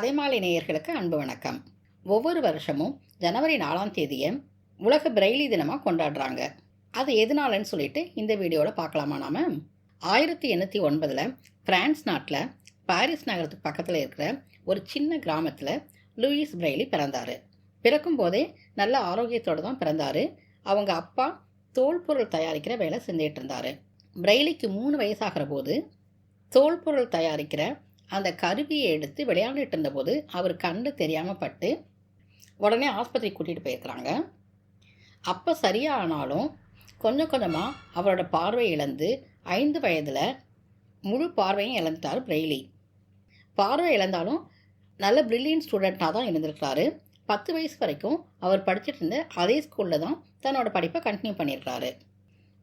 கதைமாலை நேயர்களுக்கு அன்பு வணக்கம். ஒவ்வொரு வருஷமும் ஜனவரி நாலாம் தேதியை உலக பிரெய்லி தினமாக கொண்டாடுறாங்க. அது எதனாலன்னு சொல்லிட்டு இந்த வீடியோவில் பார்க்கலாமா நாம? ஆயிரத்தி எண்ணூற்றி ஒன்பதில் பிரான்ஸ் நாட்டில் பாரிஸ் நகரத்துக்கு பக்கத்தில் இருக்கிற ஒரு சின்ன கிராமத்தில் லூயிஸ் பிரெய்லி பிறந்தார். பிறக்கும் போதே நல்ல ஆரோக்கியத்தோடு தான் பிறந்தார். அவங்க அப்பா தோல் பொருள் தயாரிக்கிற வேலை செஞ்சிட்டு இருந்தார். பிரெய்லிக்கு மூணு வயசாகிற போது தோல் பொருள் தயாரிக்கிற அந்த கருவியை எடுத்து விளையாண்டுட்டு இருந்தபோது அவர் கண்டு தெரியாமல் பட்டு உடனே ஆஸ்பத்திரி கூட்டிகிட்டு போயிருக்கிறாங்க. அப்போ சரியானாலும் கொஞ்சம் கொஞ்சமாக அவரோட பார்வை இழந்து ஐந்து வயதில் முழு பார்வையும் இழந்துட்டார் பிரெய்லி. பார்வை இழந்தாலும் நல்ல பிரில்லியன்ட் ஸ்டூடெண்ட்டாக தான் இருந்திருக்கிறாரு. பத்து வயசு வரைக்கும் அவர் படிச்சுட்டு இருந்த அதே ஸ்கூலில் தான் தன்னோட படிப்பை கண்டினியூ பண்ணியிருக்கிறாரு.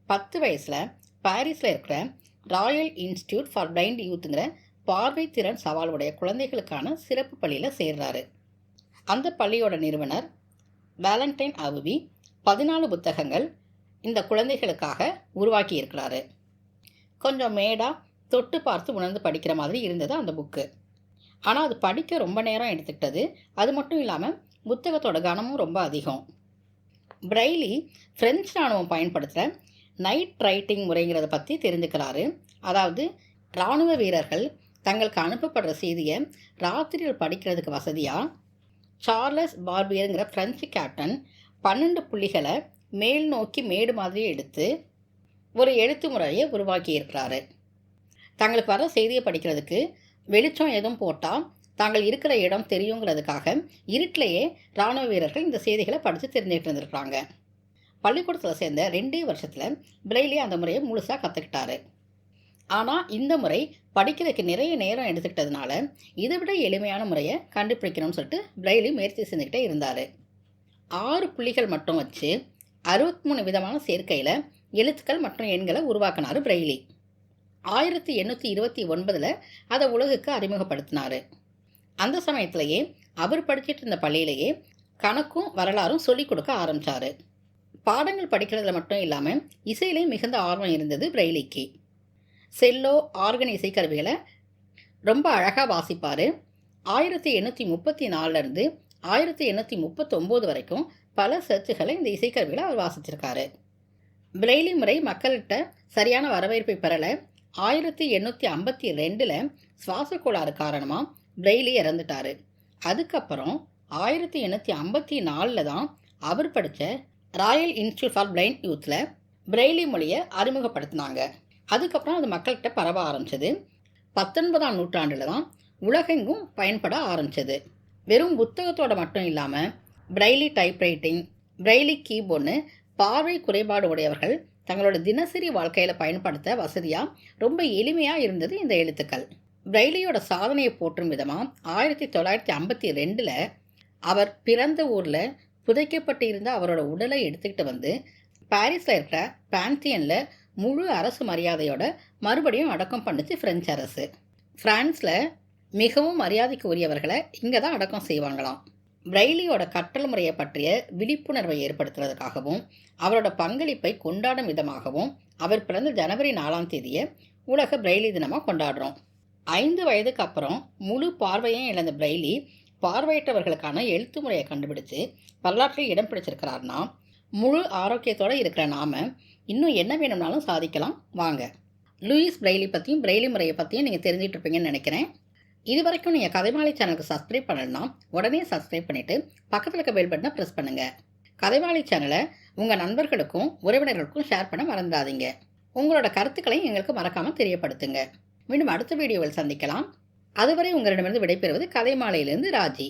பத்து வயசில் பாரிஸில் இருக்கிற ராயல் இன்ஸ்டியூட் ஃபார் பிளைண்ட் யூத்துங்கிற பார்வை திறன் சவால் உடைய குழந்தைகளுக்கான சிறப்பு பள்ளியில் சேர்றாரு. அந்த பள்ளியோட நிறுவனர் வேலண்டைன் அவுவி பதினாலு புத்தகங்கள் இந்த குழந்தைகளுக்காக உருவாக்கி இருக்கிறாரு. கொஞ்சம் மேடாக தொட்டு பார்த்து உணர்ந்து படிக்கிற மாதிரி இருந்தது அந்த புக்கு. ஆனால் அது படிக்க ரொம்ப நேரம் எடுத்துக்கிட்டது. அது மட்டும் இல்லாமல் புத்தகத்தோட கனமும் ரொம்ப அதிகம். பிரைலி ஃப்ரெஞ்சு ராணுவம் பயன்படுத்துகிற நைட் ரைட்டிங் முறைங்கிறத பற்றி தெரிஞ்சுக்கிறாரு. அதாவது இராணுவ வீரர்கள் தங்களுக்கு அனுப்பப்படுற செய்தியை ராத்திரியில் படிக்கிறதுக்கு வசதியாக சார்லஸ் பார்பியருங்கிற ஃப்ரெஞ்சு கேப்டன் பன்னெண்டு புள்ளிகளை மேல் நோக்கி மேடு மாதிரி எடுத்து ஒரு எழுத்து முறையை உருவாக்கியிருக்கிறாரு தங்களுக்கு வர செய்தியை படிக்கிறதுக்கு வெளிச்சம் எதுவும் போட்டால் தாங்கள் இருக்கிற இடம் தெரியுங்கிறதுக்காக இருட்டிலேயே இராணுவ வீரர்கள் இந்த செய்திகளை படித்து தெரிஞ்சுக்கிட்டு இருந்திருக்கிறாங்க. பள்ளிக்கூடத்தில் சேர்ந்த ரெண்டே வருஷத்தில் பிரெய்லி அந்த முறையை முழுசாக கற்றுக்கிட்டாரு ஆனால் இந்த முறை படிக்கிறதுக்கு நிறைய நேரம் எடுத்துக்கிட்டதுனால இதை விட எளிமையான முறையை கண்டுபிடிக்கணும்னு சொல்லிட்டு பிரெய்லி முயற்சி செஞ்சுக்கிட்டே இருந்தார். ஆறு புள்ளிகள் மட்டும் வச்சு அறுபத்தி மூணு விதமான சேர்க்கையில் எழுத்துக்கள் மற்றும் எண்களை உருவாக்கினார் பிரெய்லி ஆயிரத்தி எண்ணூற்றி இருபத்தி ஒன்பதில் அதை உலகுக்கு அறிமுகப்படுத்தினார். அந்த சமயத்திலேயே அவர் படிச்சிட்டு இருந்த பள்ளியிலேயே கணக்கும் வரலாறும் சொல்லிக் கொடுக்க ஆரம்பித்தார் பாடங்கள் படிக்கிறதுல மட்டும் இல்லாமல் இசையிலே மிகுந்த ஆர்வம் இருந்தது பிரெய்லிக்கு செல்லோ ஆர்கன் இசைக்கருவிகளை ரொம்ப அழகாக வாசிப்பார். ஆயிரத்தி எண்ணூற்றி முப்பத்தி நாலுலேருந்து ஆயிரத்தி எண்ணூற்றி முப்பத்தொம்போது வரைக்கும் பல சர்ச்சுகளை இந்த இசைக்கருவிகளை அவர் வாசிச்சிருக்காரு. பிரெய்லி முறை மக்கள்கிட்ட சரியான வரவேற்பை பெறலை. ஆயிரத்தி எண்ணூற்றி ஐம்பத்தி ரெண்டில் சுவாச கோளாறு காரணமாக பிரெய்லி இறந்துட்டார். அதுக்கப்புறம் ஆயிரத்தி எண்ணூற்றி ஐம்பத்தி நாலில் தான் அவர் படித்த royal institute for blind Braille Braille மொழியை அறிமுகப்படுத்தினாங்க. அதுக்கப்புறம் அது மக்கள்கிட்ட பரவ ஆரம்பிச்சது. பத்தொன்பதாம் நூற்றாண்டில் தான் உலகெங்கும் பயன்பட ஆரம்பிச்சது. வெறும் புத்தகத்தோட மட்டும் இல்லாமல் பிரைலி டைப்ரைட்டிங் பிரைலி கீபோர்டுன்னு பார்வை குறைபாடு உடையவர்கள் தங்களோட தினசரி வாழ்க்கையில் பயன்படுத்த வசதியாக ரொம்ப எளிமையாக இருந்தது இந்த எழுத்துக்கள். பிரைலியோட சாதனையை போற்றும் விதமாக ஆயிரத்தி தொள்ளாயிரத்தி ஐம்பத்தி ரெண்டில் அவர் பிறந்த ஊரில் புதைக்கப்பட்டு இருந்த அவரோட உடலை எடுத்துக்கிட்டு வந்து பாரிஸில் இருக்கிற பேன்த்தியனில் முழு அரசு மரியாதையோட மறுபடியும் அடக்கம் பண்ணுச்சு பிரெஞ்சு அரசு. ஃப்ரான்ஸில் மிகவும் மரியாதைக்கு உரியவர்களை இங்கே தான் அடக்கம் செய்வாங்களாம். பிரெய்லியோட கற்றல் முறையை பற்றிய விழிப்புணர்வை ஏற்படுத்துறதுக்காகவும் அவரோட பங்களிப்பை கொண்டாடும் விதமாகவும் அவர் பிறந்த ஜனவரி நாலாம் தேதியை உலக பிரெய்லி தினமாக கொண்டாடுறோம். ஐந்து வயதுக்கு அப்புறம் முழு பார்வையும் இழந்த பிரெய்லி பார்வையற்றவர்களுக்கான எழுத்து முறையை கண்டுபிடிச்சு வரலாற்றில் இடம் பிடிச்சிருக்கிறார்னா முழு ஆரோக்கியத்தோடு இருக்கிற நாம இன்னும் என்ன வேணும்னாலும் சாதிக்கலாம். வாங்க. லூயிஸ் பிரெய்லி பற்றியும் பிரெய்லி முறையை பற்றியும் நீங்கள் தெரிஞ்சுட்டு இருப்பீங்கன்னு நினைக்கிறேன். இது வரைக்கும் நீங்கள் கதைமாலை சேனலுக்கு சப்ஸ்கிரைப் பண்ணலன்னா உடனே சப்ஸ்கிரைப் பண்ணிவிட்டு பக்கத்தில் இருக்க பெல் பட்டனை ப்ரெஸ் பண்ணுங்கள் கதைமாலை சேனலை உங்கள் நண்பர்களுக்கும் உறவினர்களுக்கும் ஷேர் பண்ண மறந்துடாதீங்க உங்களோட கருத்துக்களையும் எங்களுக்கு மறக்காமல் தெரியப்படுத்துங்க. மீண்டும் அடுத்த வீடியோவில் சந்திக்கலாம். அதுவரை உங்களிடமிருந்து விடைபெறுவது கதைமாலையிலிருந்து ராஜி.